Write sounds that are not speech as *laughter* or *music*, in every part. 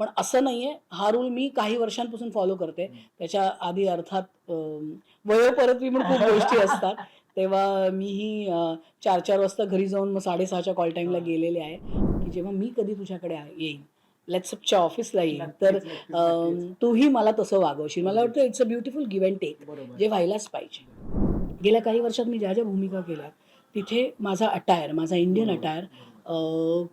पण असं नाहीये. हा रूल मी काही वर्षांपासून फॉलो करते. त्याच्या आधी अर्थात वयोपरत्वी पण खूप गोष्टी असतात. *laughs* तेव्हा मीही चार चार वाजता घरी जाऊन मग साडेसहाच्या कॉल टाईमला गेलेले आहे. की जेव्हा मी कधी तुझ्याकडे येईन. लेट्सअपच्या ऑफिसला येईन. तर. तूही मला तसं वागवशील. मला वाटतं it's a beautiful give and take. जे व्हायलाच पाहिजे. गेल्या काही वर्षात मी ज्या ज्या भूमिका केल्या तिथे माझा अटायर माझा इंडियन अटायर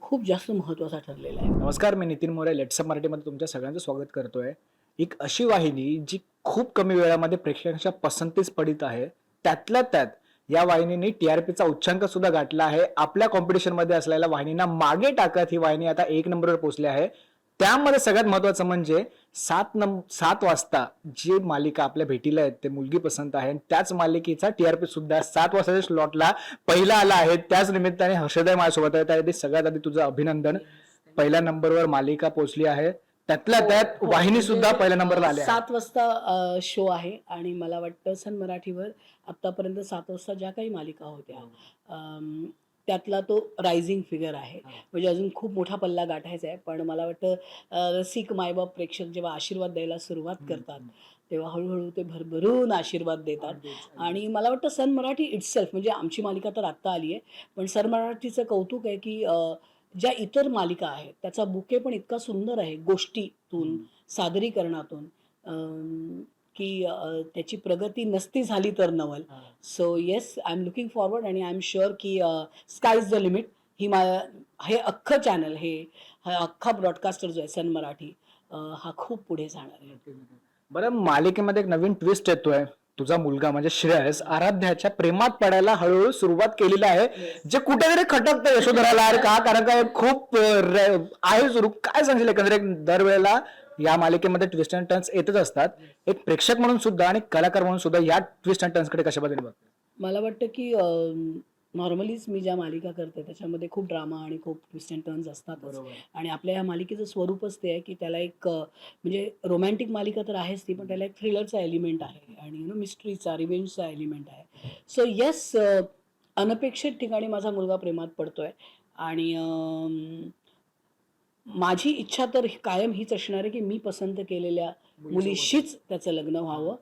खूप जास्त महत्त्वाचा ठरलेला आहे. नमस्कार मी नितीन मोरे लेट्सअप मराठीमध्ये तुमच्या सगळ्यांचं स्वागत करतोय. एक अशी वाहिनी जी खूप कमी वेळामध्ये प्रेक्षकांच्या पसंतीस पडित आहे. त्यातल्या त्यात या वाहिनीने टीआरपीचा उच्चांक सुद्धा गाठला आहे. आपल्या कॉम्पिटिशनमध्ये असलेल्या वाहिनींना मागे टाकत ही वाहिनी आता एक नंबरवर पोहोचली आहे. त्यामध्ये सगळ्यात महत्वाचं म्हणजे सात नंब सात वाजता जी मालिका आपल्या भेटीला आहेत ते मुलगी पसंत आहे. आणि त्याच मालिकेचा टीआरपी सुद्धा सात वाजताच्या स्लॉटला पहिला आला आहे. त्याच निमित्ताने हर्षदय माझ्यासोबत आहे त्यासाठी सगळ्यात आधी तुझं अभिनंदन. पहिल्या नंबरवर मालिका पोहोचली आहे. त्यातल्या त्यात वाहिनी सुद्धा पहिल्या नंबरला आल्या. सात वाजता शो आहे. आणि मला वाटतं सन मराठीवर आतापर्यंत सात वाजता ज्या काही मालिका होत्या अम, त्यातला तो रायझिंग फिगर आहे. म्हणजे अजून खूप मोठा पल्ला गाठायचा आहे पण मला वाटतं रसिक मायबाप प्रेक्षक जेव्हा आशीर्वाद द्यायला सुरुवात करतात तेव्हा हळूहळू ते भरभरून आशीर्वाद देतात. आणि मला वाटतं सन मराठी इट्सेल्फ म्हणजे आमची मालिका तर आत्ता आली आहे पण सन मराठीचं कौतुक आहे की ज्या इतर मालिका आहेत त्याचा बुके पण इतका सुंदर आहे गोष्टीतून सादरीकरणातून. की त्याची प्रगती नसती झाली तर नवल. So yes I am looking forward आणि आय एम शुअर की स्काय इज द लिमिट ही मा हे अख्खं चॅनल हे अख्खा ब्रॉडकास्टर जो आहे सन मराठी हा खूप पुढे जाणार आहे. बरं मालिकेमध्ये एक नवीन ट्विस्ट येतोय. तुझा मुलगा म्हणजे श्रेयस आराध्याच्या प्रेमात पडायला हळूहळू सुरुवात केलेली आहे. जे कुठेतरी खटकतं यशोधराला का? कारण काय खूप आहे सुरू. काय सांगशील एकंदरीत? दरवेळेला या मालिकेमध्ये ट्विस्ट अँड टर्न्स येतच असतात. एक प्रेक्षक म्हणून सुद्धा आणि कलाकार म्हणून सुद्धा या ट्विस्ट अँड टर्न्सकडे कशा पद्धतीने बघतो मला वाटतं की नॉर्मलीच मी ज्या मालिका करते त्याच्यामध्ये खूप ड्रामा आणि खूप ट्विस्ट अँड टर्न्स असतातच. आणि आपल्या या मालिकेचं स्वरूपच ते आहे की त्याला एक म्हणजे रोमॅन्टिक मालिका तर आहेच ती पण त्याला एक थ्रिलरचा एलिमेंट आहे आणि यु नो मिस्ट्रीचा रिव्हेंजचा एलिमेंट आहे. सो येस अनपेक्षित ठिकाणी माझा मुलगा प्रेमात पडतोय आणि माझी इच्छा तर कायम हीच असणार आहे की मी पसंत केलेल्या मुलीशीच त्याचं लग्न व्हावं.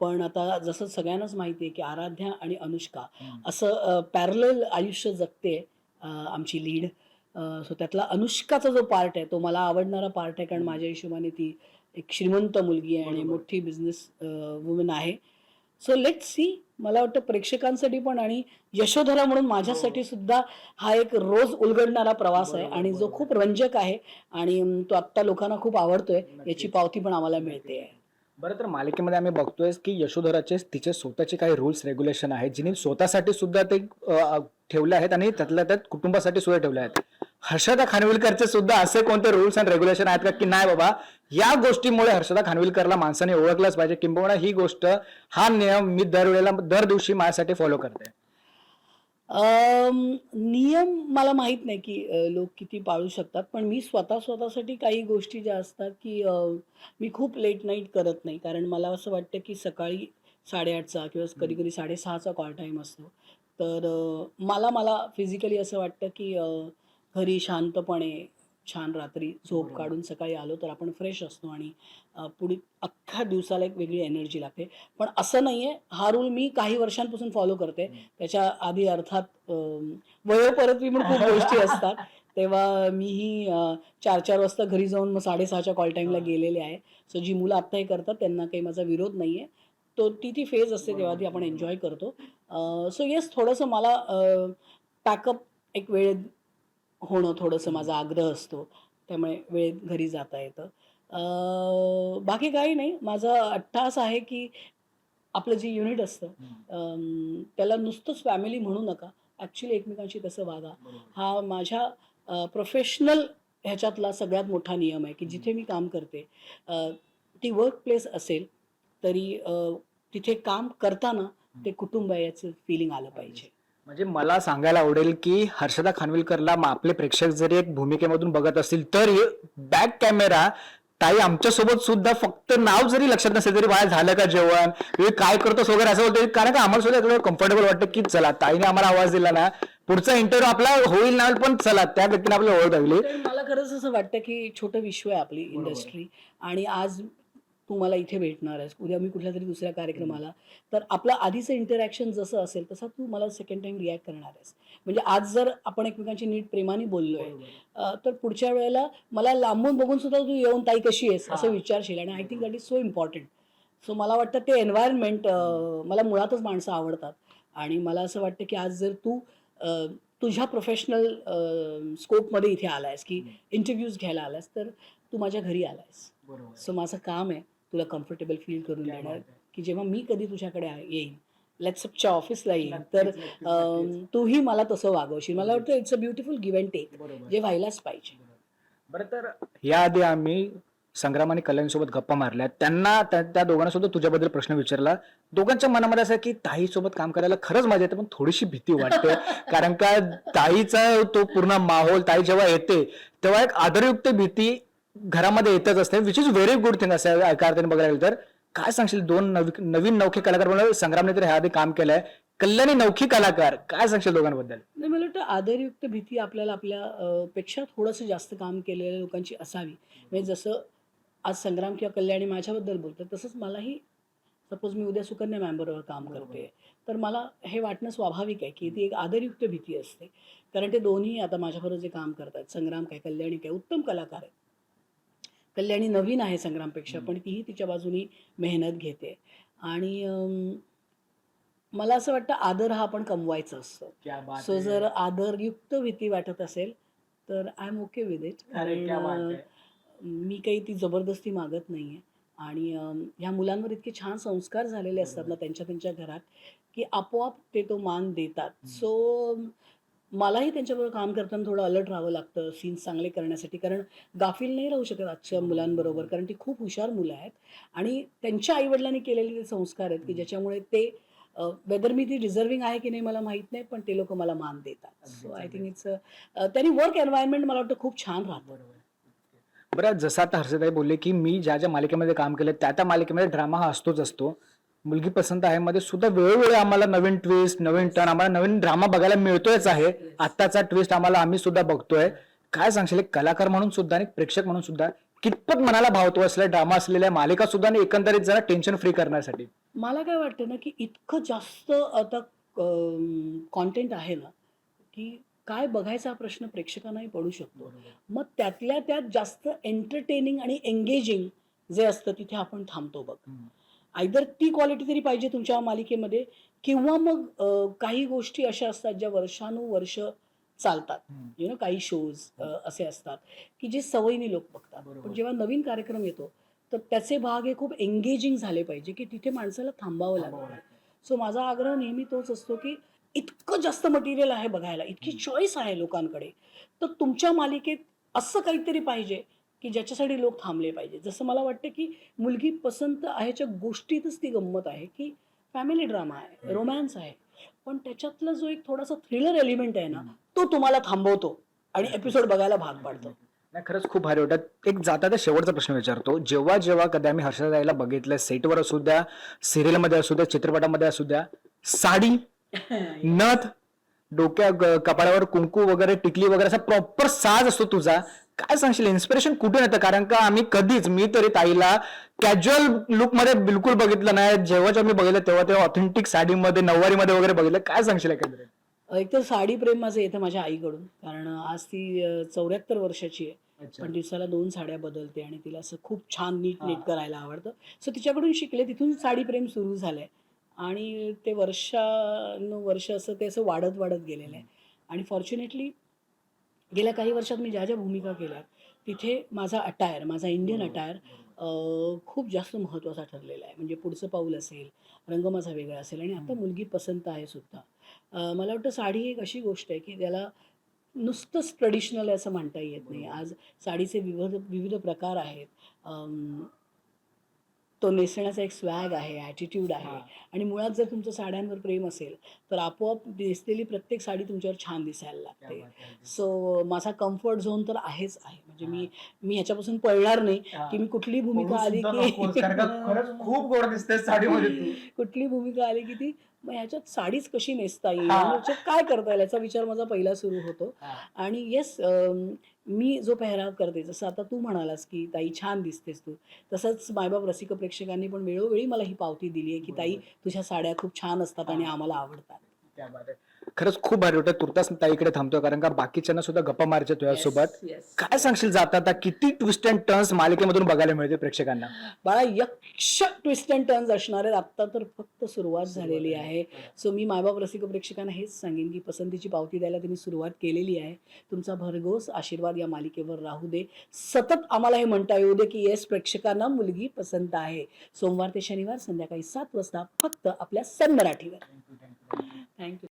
पण आता जसं सगळ्यांनाच माहिती आहे की आराध्या आणि अनुष्का असं पॅरल आयुष्य जगते आमची लीड सो त्यातला अनुष्काचा जो पार्ट आहे तो मला आवडणारा पार्ट आहे कारण माझ्या हिशोबाने ती एक श्रीमंत मुलगी आहे आणि. मोठी बिझनेस वुमन आहे. सो लेट सी मला वाटतं प्रेक्षकांसाठी पण आणि यशोधरा म्हणून माझ्यासाठी सुद्धा हा एक रोज उलगडणारा प्रवास आहे आणि जो. खूप रंजक आहे आणि तो आत्ता लोकांना खूप आवडतोय याची. पावती पण आम्हाला मिळते बरं तर मालिकेमध्ये आम्ही बघतोय की यशोधराचे तिचे स्वतःचे काही रूल्स रेग्युलेशन आहेत जिने स्वतःसाठी सुद्धा ते ठेवले आहेत आणि त्यातल्या त्यात कुटुंबासाठी सुद्धा ठेवले आहेत हर्षदा खानविलकरचे सुद्धा असे कोणते रूल्स अँड रेग्युलेशन आहेत का की नाही बाबा या गोष्टीमुळे हर्षदा खानविलकरला माणसाने ओळखलंच पाहिजे. किंबहुना ही गोष्ट हा नियम मी दरवेळेला दर दिवशी माझ्यासाठी फॉलो करते. अम, नियम मला माहीत नाही की अ, लोक किती पाळू शकतात पण मी स्वतः स्वतःसाठी काही गोष्टी ज्या असतात की अ, मी खूप लेट नाईट करत नाही. कारण मला असं वाटतं की सकाळी साडेआठचा किंवा कधी कधी साडेसहाचा कॉल टाईम असतो. तर अ, मला मला फिजिकली असं वाटतं की अ, घरी शांतपणे छान रात्री झोप. काढून सकाळी आलो तर आपण फ्रेश असतो आणि पुढे अख्ख्या दिवसाला एक वेगळी एनर्जी लागते. पण असं नाही आहे हा रूल मी काही वर्षांपासून फॉलो करते. त्याच्या आधी अर्थात वयोपरत्वी पण खूप गोष्टी असतात. *laughs* तेव्हा मीही चार चार वाजता घरी जाऊन मग साडेसहाच्या कॉल टाईमला. गेलेले आहे. सो जी मुलं आत्ता हे करतात त्यांना काही माझा विरोध नाही आहे तो ती ती फेज असते तेव्हा ती आपण एन्जॉय करतो. सो येस थोडंसं मला पॅकअप एक वेळ होणं थोडंसं माझा आग्रह असतो. त्यामुळे वेळेत घरी जाता येतं. बाकी काही नाही. माझा अट्टास आहे की आपलं जे युनिट असतं त्याला नुसतंच फॅमिली म्हणू नका. ॲक्च्युली एकमेकांशी कसं वागा? हा माझ्या प्रोफेशनल ह्याच्यातला सगळ्यात मोठा नियम आहे की जिथे मी काम करते ती वर्क प्लेस असेल तरी तिथे काम करताना ते कुटुंब याचं फिलिंग आलं पाहिजे. म्हणजे मला सांगायला आवडेल की हर्षदा खानविलकरला म- आपले प्रेक्षक जरी एक भूमिकेमधून बघत असतील तर बॅक कॅमेरा ताई आमच्यासोबत सुद्धा फक्त नाव जरी लक्षात नसेल तरी बाहेर झालं का जेवण हे काय करतोस वगैरे असं होतं कारण का आम्हाला सुद्धा थोडं कम्फर्टेबल वाटतं की चला ताईने आम्हाला आवाज दिला ना पुढचा इंटरव्ह्यू आपला होईल ना पण चला त्या व्यक्तीने आपल्याला ओळख लागली मला खरंच असं वाटतं की छोटं विश्व आहे आपली. इंडस्ट्री आणि आज तू मला इथे भेटणार आहेस. उद्या मी कुठल्या तरी दुसऱ्या कार्यक्रमाला. तर आपलं आधीचं इंटरॅक्शन जसं असेल तसं तू मला सेकंड टाइम रिॲक्ट करणार आहेस. म्हणजे आज जर आपण एकमेकांची नीट प्रेमाने बोललोय तर पुढच्या वेळेला मला लांबून बघून सुद्धा तू येऊन ताई कशी आहेस असं. विचारशील. आणि I think that is so important so मला वाटतं ते एन्व्हायरमेंट मला मुळातच माणसं आवडतात. आणि मला असं वाटतं की आज जर तू तुझ्या प्रोफेशनल स्कोपमध्ये इथे आलायस की इंटरव्ह्यूज घ्यायला आलास तर तू माझ्या घरी आलायस. सो माझं काम आहे तुला कम्फर्टेबल फील करून देणार की जेव्हा मी कधी तुझ्याकडे येईन लेट्सअपच्या ऑफिसला येईन तर तूही मला तसं वागवशील. मला वाटतं it's a beautiful give and take जे व्हायलाच पाहिजे. बरं तर याआधी आम्ही संग्राम आणि कल्याणसोबत गप्पा मारल्या. त्यांना त्या दोघांना सुद्धा तुझ्याबद्दल प्रश्न विचारला. दोघांच्या मनामध्ये असं की ताई सोबत काम करायला खरंच मजा येते पण थोडीशी भीती वाटते. *laughs* कारण का ताईचा तो पूर्ण माहोल ताई जेव्हा येते तेव्हा एक आदरयुक्त भीती घरामध्ये येतच असते which is very good thing असं एका अर्थाने बघायला गेलं तर. काय सांगशील दोन नवीन नौखे कलाकार म्हणून संग्रामने तर ह्या आधी काम केलंय. कल्याणी नौखी कलाकार काय सांगशील दोघांबद्दल? नाही मला वाटतं आदरयुक्त भीती आपल्याला आपल्या पेक्षा थोडंसं जास्त काम केलेल्या लोकांची असावी. म्हणजे जसं आज संग्राम किंवा कल्याणी माझ्याबद्दल बोलतात तसंच मलाही सपोज मी उद्या सुकन्या मेंबरवर काम करते. तर मला हे वाटणं स्वाभाविक आहे की ती एक आदरयुक्त भीती असते. कारण ते दोन्ही आता माझ्याबरोबर जे काम करतात संग्राम काय कल्याणी काय उत्तम कलाकार आहे कल्याणी नवीन आहे संग्रामपेक्षा पण तीही तिच्या बाजूनी मेहनत घेते. आणि मला असं वाटतं आदर हा आपण कमवायचा असतो. सो जर आदरयुक्त भीती वाटत असेल तर I am okay with it कारण मी काही ती जबरदस्ती मागत नाही आहे आणि ह्या मुलांवर इतके छान संस्कार झालेले असतात ना त्यांच्या त्यांच्या घरात की आपोआप ते तो मान देतात. सो मलाही त्यांच्याबरोबर काम करताना थोडं अलर्ट राहावं लागतं सीन्स चांगले करण्यासाठी. कारण गाफील नाही राहू शकत आजच्या मुलांबरोबर कारण ती खूप हुशार मुलं आहेत. आणि त्यांच्या आईवडिलांनी केलेले ते संस्कार आहेत की ज्याच्यामुळे ते वेदर मी ती डिझर्विंग आहे की नाही मला माहीत नाही पण ते लोक मला मान देतात. सो आय थिंक इट्स त्यांनी वर्क एन्व्हायरमेंट मला वाटतं खूप छान राहतं. बरं जसं आता हर्षदाई बोलले की मी ज्या ज्या मालिकेमध्ये काम केलं त्या त्या मालिकेमध्ये ड्रामा हा असतोच असतो. मुलगी पसंत आहे. मध्ये सुद्धा वेळोवेळी आम्हाला नवीन ट्विस्ट नवीन टर्न आम्हाला नवीन ड्रामा बघायला मिळतोयच आहे. आत्ताचा ट्विस्ट आम्हाला आम्ही सुद्धा बघतोय. काय सांगशील एक कलाकार म्हणून सुद्धा आणि प्रेक्षक म्हणून सुद्धा कितपत मनाला भावतो असलेला ड्रामा असलेल्या मालिका सुद्धा आणि एकंदरीत जरा टेन्शन फ्री करण्यासाठी? मला काय वाटतं ना की इतकं जास्त आता कॉन्टेंट आहे ना की काय बघायचा हा प्रश्न प्रेक्षकांनाही पडू शकतो. मग त्यातल्या त्यात जास्त एंटरटेनिंग आणि एंगेजिंग जे असतं तिथे आपण थांबतो बघ. आयदर ती क्वालिटी तरी पाहिजे तुमच्या मालिकेमध्ये किंवा मग काही गोष्टी अशा असतात ज्या वर्षानुवर्ष चालतात. यु नो काही शोज असे असतात की जे सवयीने लोक बघतात. पण जेव्हा नवीन कार्यक्रम येतो तर त्याचे भाग हे खूप एंगेजिंग झाले पाहिजे की तिथे माणसाला थांबावं लागतं. सो माझा आग्रह नेहमी तोच असतो की इतकं जास्त मटेरियल आहे बघायला इतकी चॉईस आहे लोकांकडे तर तुमच्या मालिकेत असं काहीतरी पाहिजे की ज्याच्यासाठी लोक थांबले पाहिजे. जसं मला वाटतं की मुलगी पसंत आहेच्या गोष्टीतच ती गंमत आहे की फॅमिली ड्रामा आहे रोमॅन्स आहे. पण त्याच्यातला जो एक थोडासा थ्रिलर एलिमेंट आहे ना तो तुम्हाला थांबवतो आणि एपिसोड बघायला भाग पाडतो. नाही खरंच खूप भारी वाटत. एक जाता त्या शेवटचा प्रश्न विचारतो. जेव्हा जेव्हा कधी आम्ही हर्षदाईला बघितलं सेटवर असू द्या सिरियलमध्ये असू द्या चित्रपटामध्ये असू द्या साडी *laughs* नथ डोक्या कपाळावर कुंकू वगैरे टिकली वगैरे असा प्रॉपर साज असतो तुझा. काय सांगशील इन्स्पिरेशन कुठून येतं? कारण का आम्ही कधीच मी तरी ताईला कॅज्युअल लुकमध्ये बिलकुल बघितलं नाही. जेव्हा जेव्हा मी बघितलं तेव्हा तेव्हा ऑथेंटिक साडीमध्ये नऊवारीमध्ये वगैरे बघितलं. काय सांगशील एकंदरीत? एक तर साडी प्रेम माझं येतं माझ्या आईकडून. कारण आज ती चौऱ्याहत्तर वर्षाची आहे. पण दिवसाला दोन साड्या बदलते आणि तिला असं खूप छान नीट नीट करायला आवडतं. सो तिच्याकडून शिकले. तिथून साडी प्रेम सुरू झालंय. आणि ते वर्षानुवर्ष असं ते असं वाढत वाढत गेलेलं आहे. आणि फॉर्च्युनेटली गेल्या काही वर्षात मी ज्या ज्या भूमिका केल्या तिथे माझा अटायर माझा इंडियन अटायर खूप जास्त महत्त्वाचा ठरलेला आहे. म्हणजे पुढचं पाऊल असेल रंग माझा वेगळा असेल आणि आता मुलगी पसंत आहे सुद्धा. मला वाटतं साडी एक अशी गोष्ट आहे की त्याला नुसतंच ट्रेडिशनल आहे असं म्हणता येत नाही. आज साडीचे विविध विविध प्रकार आहेत. तो नेसण्याचा एक स्वॅग आहे ॲटिट्यूड आहे. आणि मुळात जर तुमचं साड्यांवर प्रेम असेल तर आपोआप नेसलेली प्रत्येक साडी तुमच्यावर छान दिसायला लागते. सो माझा कम्फर्ट झोन तर आहेच आहे. म्हणजे मी मी ह्याच्यापासून पळणार नाही की मी कुठली भूमिका आली की खूप गोड दिसते साडीमध्ये *laughs* कुठली भूमिका आली की ती मग ह्याच्यात साडीच कशी नेसता येईल? हा. आणि ह्याच्यात काय करता येईल? याचा विचार माझा पहिला सुरू होतो. आणि येस मी जो पेहराव करते जसं आता तू म्हणालास की ताई छान दिसतेस तू. तसंच मायबाप रसिक प्रेक्षकांनी पण वेळोवेळी मला ही पावती दिली आहे की ताई तुझ्या साड्या खूप छान असतात आणि आम्हाला आवडतात. खरंच खूप भारी वाटतं. तुर्तास ताईकडे थांबतोय कारण का बाकीच्यांना सुद्धा गप्पा मारायच्या तुझ्यासोबत. काय सांगशील जाता आता? किती ट्विस्ट अँड टर्न्स मालिकेमधून बघायला मिळते प्रेक्षकांना. बाळा यक्ष ट्विस्ट अँड टर्न्स असणार आहेत. आत्ता तर फक्त सुरुवात झालेली आहे. सो मी मायबाप रसिक प्रेक्षकांना हेच सांगेन की पसंतीची पावती द्यायला त्यांनी सुरुवात केलेली आहे. तुमचा भरघोस आशीर्वाद या मालिकेवर राहू दे. सतत आम्हाला हे म्हणता येऊ दे की येस प्रेक्षकांना मुलगी पसंत आहे. सोमवार ते शनिवार संध्याकाळी सात वाजता फक्त आपल्या सन मराठीवर. थँक्यू